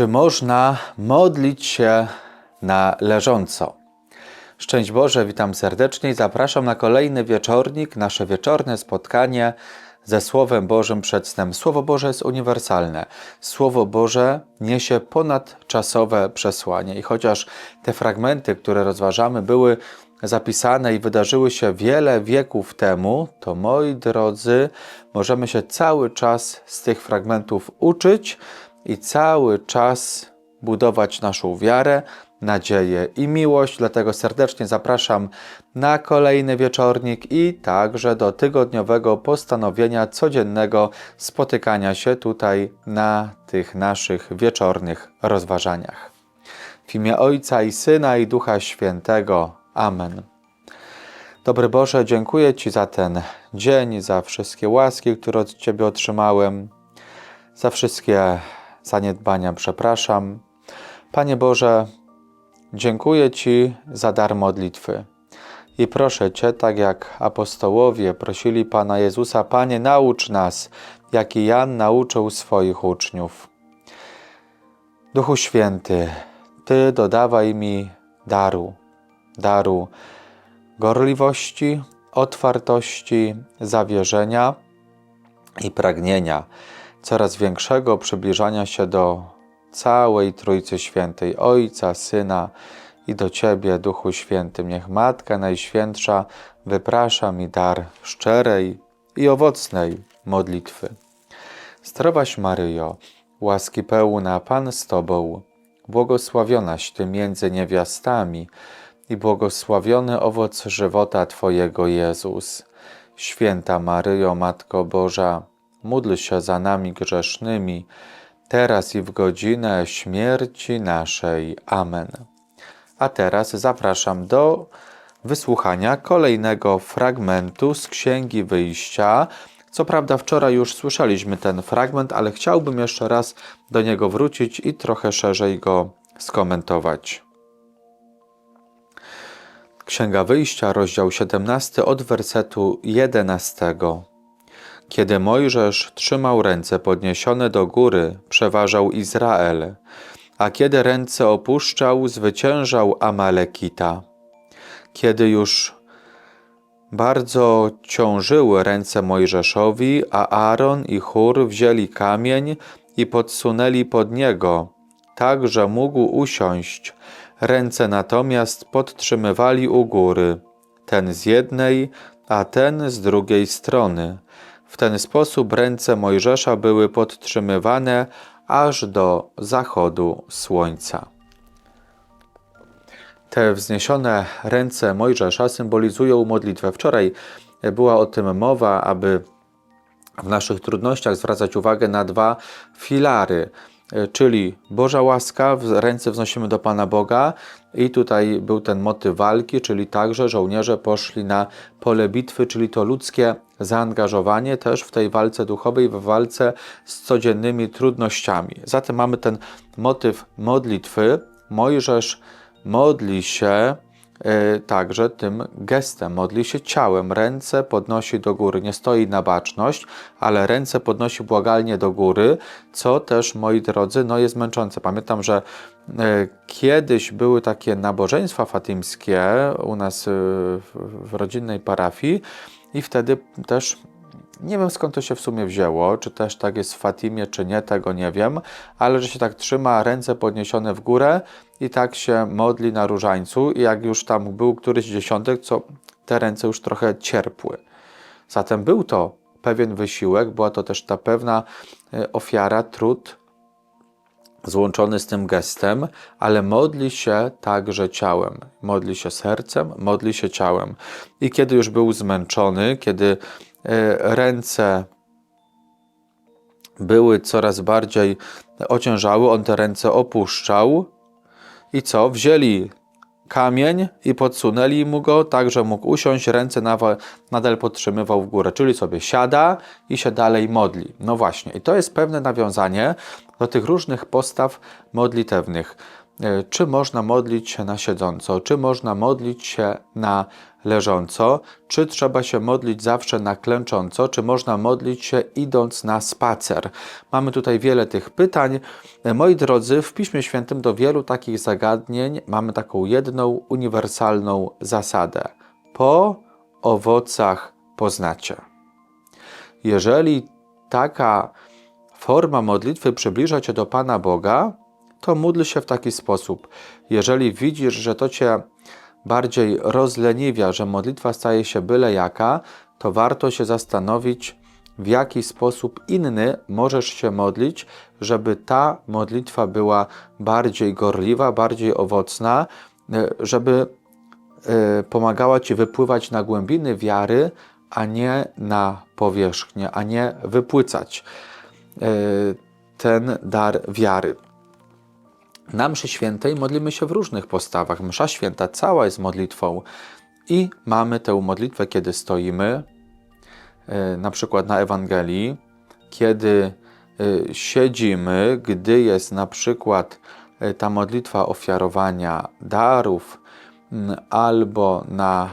Czy można modlić się na leżąco? Szczęść Boże, witam serdecznie i zapraszam na kolejny wieczornik, nasze wieczorne spotkanie ze Słowem Bożym przed snem. Słowo Boże jest uniwersalne. Słowo Boże niesie ponadczasowe przesłanie. I chociaż te fragmenty, które rozważamy, były zapisane i wydarzyły się wiele wieków temu, to moi drodzy, możemy się cały czas z tych fragmentów uczyć i cały czas budować naszą wiarę, nadzieję i miłość. Dlatego serdecznie zapraszam na kolejny wieczornik i także do tygodniowego postanowienia codziennego spotykania się tutaj na tych naszych wieczornych rozważaniach. W imię Ojca i Syna i Ducha Świętego. Amen. Dobry Boże, dziękuję Ci za ten dzień, za wszystkie łaski, które od Ciebie otrzymałem, za wszystkie zaniedbania przepraszam. Panie Boże, dziękuję Ci za dar modlitwy. I proszę Cię, tak jak apostołowie prosili Pana Jezusa, Panie, naucz nas, jak i Jan nauczył swoich uczniów. Duchu Święty, Ty dodawaj mi daru, daru gorliwości, otwartości, zawierzenia i pragnienia coraz większego przybliżania się do całej Trójcy Świętej, Ojca, Syna i do Ciebie, Duchu Święty. Niech Matka Najświętsza wyprasza mi dar szczerej i owocnej modlitwy. Zdrowaś Maryjo, łaski pełna Pan z Tobą, błogosławionaś Ty między niewiastami i błogosławiony owoc żywota Twojego Jezus. Święta Maryjo, Matko Boża, módl się za nami grzesznymi, teraz i w godzinę śmierci naszej. Amen. A teraz zapraszam do wysłuchania kolejnego fragmentu z Księgi Wyjścia. Co prawda, wczoraj już słyszeliśmy ten fragment, ale chciałbym jeszcze raz do niego wrócić i trochę szerzej go skomentować. Księga Wyjścia, rozdział 17, od wersetu 11. Kiedy Mojżesz trzymał ręce podniesione do góry, przeważał Izrael, a kiedy ręce opuszczał, zwyciężał Amalekita. Kiedy już bardzo ciążyły ręce Mojżeszowi, a Aaron i Chór wzięli kamień i podsunęli pod niego, tak że mógł usiąść. Ręce natomiast podtrzymywali u góry, ten z jednej, a ten z drugiej strony. W ten sposób ręce Mojżesza były podtrzymywane aż do zachodu słońca. Te wzniesione ręce Mojżesza symbolizują modlitwę. Wczoraj była o tym mowa, aby w naszych trudnościach zwracać uwagę na dwa filary, czyli Boża łaska, ręce wznosimy do Pana Boga i tutaj był ten motyw walki, czyli także żołnierze poszli na pole bitwy, czyli to ludzkie zaangażowanie też w tej walce duchowej, w walce z codziennymi trudnościami. Zatem mamy ten motyw modlitwy. Mojżesz modli się także tym gestem, modli się ciałem, ręce podnosi do góry, nie stoi na baczność, ale ręce podnosi błagalnie do góry, co też, moi drodzy, no jest męczące. Pamiętam, że y, kiedyś były takie nabożeństwa fatimskie u nas y, w rodzinnej parafii i wtedy też nie wiem skąd to się w sumie wzięło, czy też tak jest w Fatimie, czy nie, tego nie wiem, ale że się tak trzyma, ręce podniesione w górę i tak się modli na różańcu i jak już tam był któryś dziesiątek, co te ręce już trochę cierpły. Zatem był to pewien wysiłek, była to też ta pewna ofiara, trud złączony z tym gestem, ale modli się także ciałem. Modli się sercem, modli się ciałem. I kiedy już był zmęczony, kiedy ręce były coraz bardziej ociężały, on te ręce opuszczał. I co? Wzięli kamień i podsunęli mu go, tak że mógł usiąść, ręce nadal podtrzymywał w górę, czyli sobie siada i się dalej modli. No właśnie, i to jest pewne nawiązanie do tych różnych postaw modlitewnych. E, czy można modlić się na siedząco, czy można modlić się na leżąco, czy trzeba się modlić zawsze na klęcząco, czy można modlić się idąc na spacer. Mamy tutaj wiele tych pytań. E, moi drodzy, w Piśmie Świętym do wielu takich zagadnień mamy taką jedną uniwersalną zasadę. Po owocach poznacie. Jeżeli taka forma modlitwy przybliża cię do Pana Boga, to módl się w taki sposób. Jeżeli widzisz, że to cię bardziej rozleniwia, że modlitwa staje się byle jaka, to warto się zastanowić, w jaki sposób inny możesz się modlić, żeby ta modlitwa była bardziej gorliwa, bardziej owocna, e, żeby e, pomagała ci wypływać na głębiny wiary, a nie na powierzchnię, a nie wypłycać e, ten dar wiary. Na mszy świętej modlimy się w różnych postawach. Msza święta cała jest modlitwą i mamy tę modlitwę, kiedy stoimy, e, na przykład na Ewangelii, kiedy e, siedzimy, gdy jest na przykład e, ta modlitwa ofiarowania darów, albo na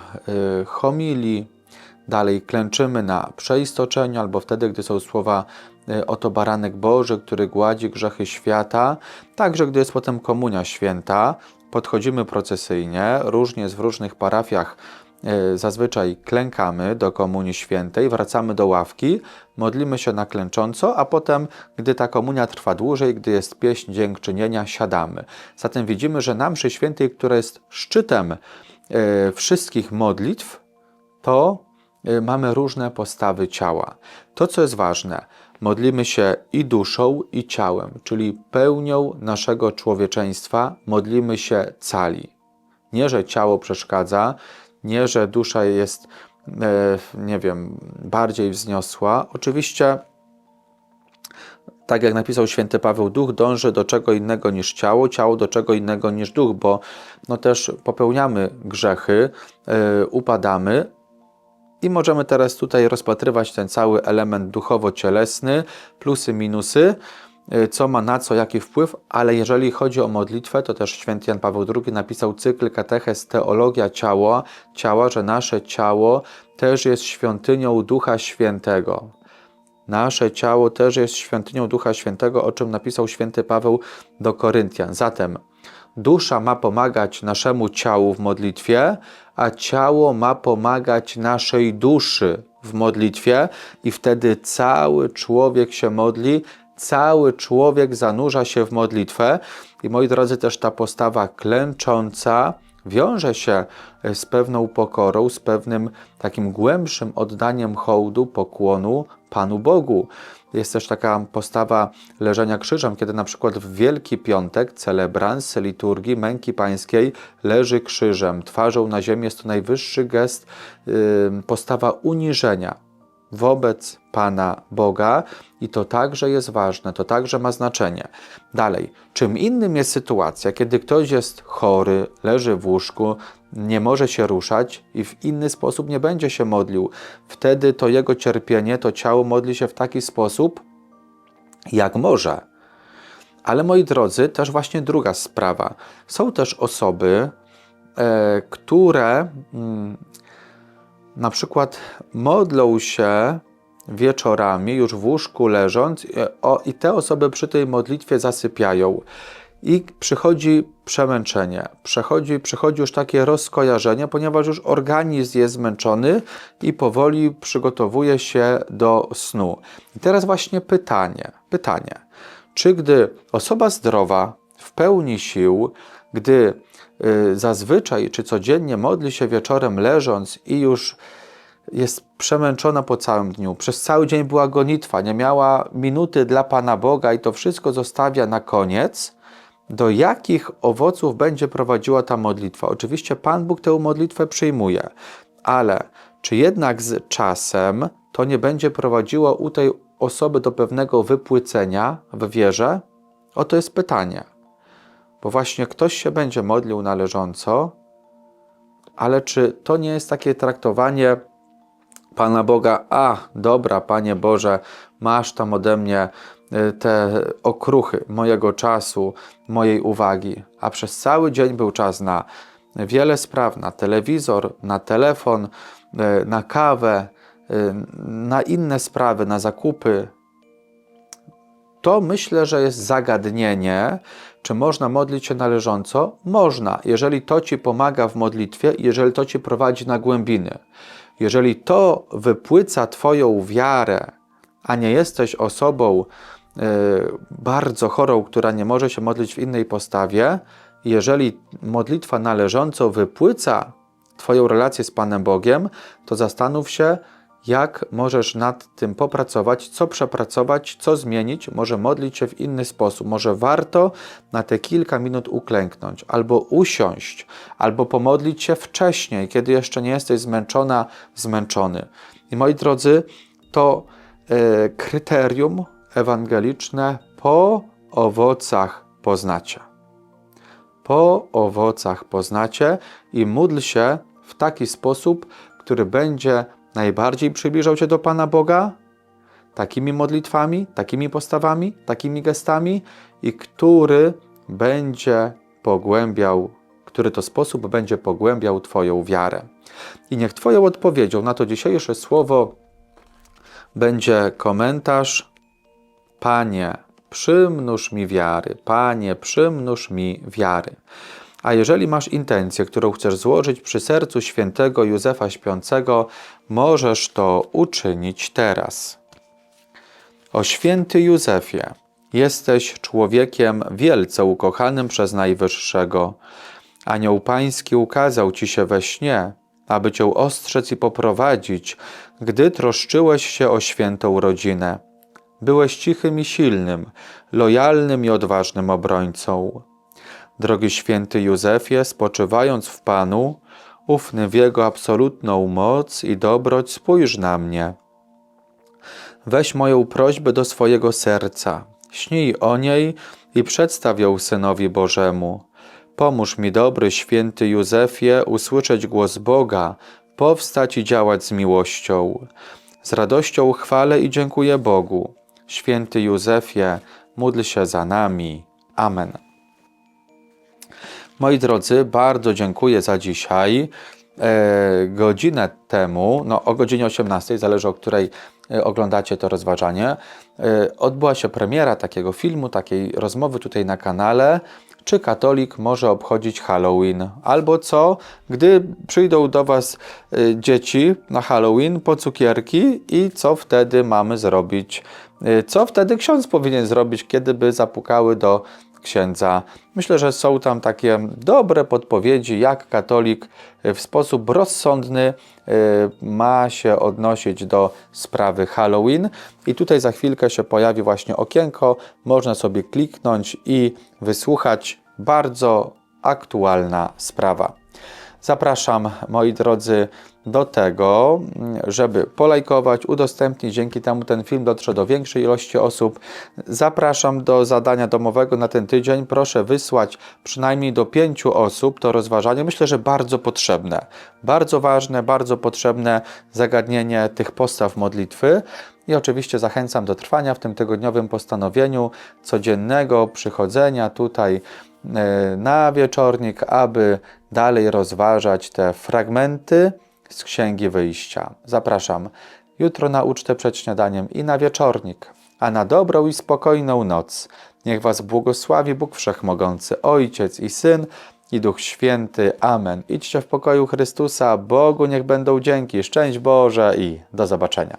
homilii, dalej klęczymy na przeistoczeniu, albo wtedy, gdy są słowa oto baranek Boży, który gładzi grzechy świata. Także gdy jest potem komunia święta, podchodzimy procesyjnie, różnie w różnych parafiach. E, zazwyczaj klękamy do Komunii Świętej, wracamy do ławki, modlimy się na klęcząco, a potem, gdy ta komunia trwa dłużej, gdy jest pieśń dziękczynienia, siadamy. Zatem widzimy, że na mszy świętej, która jest szczytem e, wszystkich modlitw, to mamy różne postawy ciała. To, co jest ważne, modlimy się i duszą, i ciałem, czyli pełnią naszego człowieczeństwa modlimy się cali. Nie, że ciało przeszkadza, nie, że dusza jest, e, nie wiem, bardziej wzniosła. Oczywiście, tak jak napisał święty Paweł, duch dąży do czego innego niż ciało, ciało do czego innego niż duch, bo no też popełniamy grzechy, e, upadamy, i możemy teraz tutaj rozpatrywać ten cały element duchowo-cielesny, plusy, minusy, y, co ma na co jaki wpływ, ale jeżeli chodzi o modlitwę, to też święty Jan Paweł II napisał cykl Kateches Teologia ciała, ciała, że nasze ciało też jest świątynią Ducha Świętego. Nasze ciało też jest świątynią Ducha Świętego, o czym napisał święty Paweł do Koryntian. Zatem Dusza ma pomagać naszemu ciału w modlitwie, a ciało ma pomagać naszej duszy w modlitwie, i wtedy cały człowiek się modli, cały człowiek zanurza się w modlitwę. I moi drodzy, też ta postawa klęcząca wiąże się z pewną pokorą, z pewnym takim głębszym oddaniem hołdu, pokłonu Panu Bogu. Jest też taka postawa leżenia krzyżem, kiedy na przykład w Wielki Piątek celebrans liturgii męki pańskiej leży krzyżem, twarzą na ziemię. Jest to najwyższy gest, postawa uniżenia wobec Pana Boga i to także jest ważne, to także ma znaczenie. Dalej, czym innym jest sytuacja, kiedy ktoś jest chory, leży w łóżku, nie może się ruszać i w inny sposób nie będzie się modlił. Wtedy to jego cierpienie, to ciało modli się w taki sposób, jak może. Ale moi drodzy, też właśnie druga sprawa. Są też osoby, e, które mm, na przykład modlą się wieczorami, już w łóżku leżąc, e, i te osoby przy tej modlitwie zasypiają. I przychodzi przemęczenie, przychodzi, przychodzi już takie rozkojarzenie, ponieważ już organizm jest zmęczony i powoli przygotowuje się do snu. I teraz właśnie pytanie, pytanie, czy gdy osoba zdrowa, w pełni sił, gdy zazwyczaj czy codziennie modli się wieczorem leżąc i już jest przemęczona po całym dniu. Przez cały dzień była gonitwa, nie miała minuty dla Pana Boga i to wszystko zostawia na koniec. Do jakich owoców będzie prowadziła ta modlitwa? Oczywiście Pan Bóg tę modlitwę przyjmuje, ale czy jednak z czasem to nie będzie prowadziło u tej osoby do pewnego wypłycenia w wierze? Oto jest pytanie. Bo właśnie ktoś się będzie modlił należąco, ale czy to nie jest takie traktowanie Pana Boga, a dobra, Panie Boże, masz tam ode mnie y, te okruchy mojego czasu, mojej uwagi, a przez cały dzień był czas na wiele spraw, na telewizor, na telefon, y, na kawę, y, na inne sprawy, na zakupy. To myślę, że jest zagadnienie, czy można modlić się należąco? Można, jeżeli to ci pomaga w modlitwie, jeżeli to ci prowadzi na głębiny. Jeżeli to wypłyca Twoją wiarę, a nie jesteś osobą y, bardzo chorą, która nie może się modlić w innej postawie, jeżeli modlitwa należąco wypłyca Twoją relację z Panem Bogiem, to zastanów się, jak możesz nad tym popracować, co przepracować, co zmienić, może modlić się w inny sposób. Może warto na te kilka minut uklęknąć, albo usiąść, albo pomodlić się wcześniej, kiedy jeszcze nie jesteś zmęczona, zmęczony. I moi drodzy, to e, kryterium ewangeliczne po owocach poznacie. Po owocach poznacie i módl się w taki sposób, który będzie najbardziej przybliżał Cię do Pana Boga, takimi modlitwami, takimi postawami, takimi gestami i który będzie pogłębiał, który to sposób będzie pogłębiał Twoją wiarę. I niech Twoją odpowiedzią na to dzisiejsze słowo będzie komentarz Panie, przymnóż mi wiary, Panie, przymnóż mi wiary. A jeżeli masz intencję, którą chcesz złożyć przy sercu świętego Józefa Śpiącego, możesz to uczynić teraz. O święty Józefie, jesteś człowiekiem wielce ukochanym przez Najwyższego. Anioł Pański ukazał ci się we śnie, aby cię ostrzec i poprowadzić, gdy troszczyłeś się o świętą rodzinę. Byłeś cichym i silnym, lojalnym i odważnym obrońcą. Drogi święty Józefie, spoczywając w Panu, ufny w Jego absolutną moc i dobroć, spójrz na mnie. Weź moją prośbę do swojego serca, śnij o niej i przedstaw ją Synowi Bożemu. Pomóż mi, dobry święty Józefie, usłyszeć głos Boga, powstać i działać z miłością. Z radością chwalę i dziękuję Bogu. Święty Józefie, módl się za nami. Amen. Moi drodzy, bardzo dziękuję za dzisiaj. E, godzinę temu, no o godzinie 18, zależy o której e, oglądacie to rozważanie, e, odbyła się premiera takiego filmu, takiej rozmowy tutaj na kanale. Czy katolik może obchodzić Halloween? Albo co, gdy przyjdą do Was e, dzieci na Halloween po cukierki i co wtedy mamy zrobić? E, Co wtedy ksiądz powinien zrobić, kiedy by zapukały do księdza. Myślę, że są tam takie dobre podpowiedzi, jak katolik w sposób rozsądny y, ma się odnosić do sprawy Halloween. I tutaj za chwilkę się pojawi właśnie okienko, można sobie kliknąć i wysłuchać. Bardzo aktualna sprawa. Zapraszam, moi drodzy, do tego, żeby polajkować, udostępnić. Dzięki temu ten film dotrze do większej ilości osób. Zapraszam do zadania domowego na ten tydzień. Proszę wysłać przynajmniej do pięciu osób to rozważanie. Myślę, że bardzo potrzebne. Bardzo ważne, bardzo potrzebne zagadnienie tych postaw modlitwy. I oczywiście zachęcam do trwania w tym tygodniowym postanowieniu codziennego przychodzenia tutaj na wieczornik, aby dalej rozważać te fragmenty z Księgi Wyjścia. Zapraszam jutro na ucztę przed śniadaniem i na wieczornik, a na dobrą i spokojną noc. Niech Was błogosławi Bóg Wszechmogący, Ojciec i Syn i Duch Święty. Amen. Idźcie w pokoju Chrystusa. Bogu niech będą dzięki. Szczęść Boże i do zobaczenia.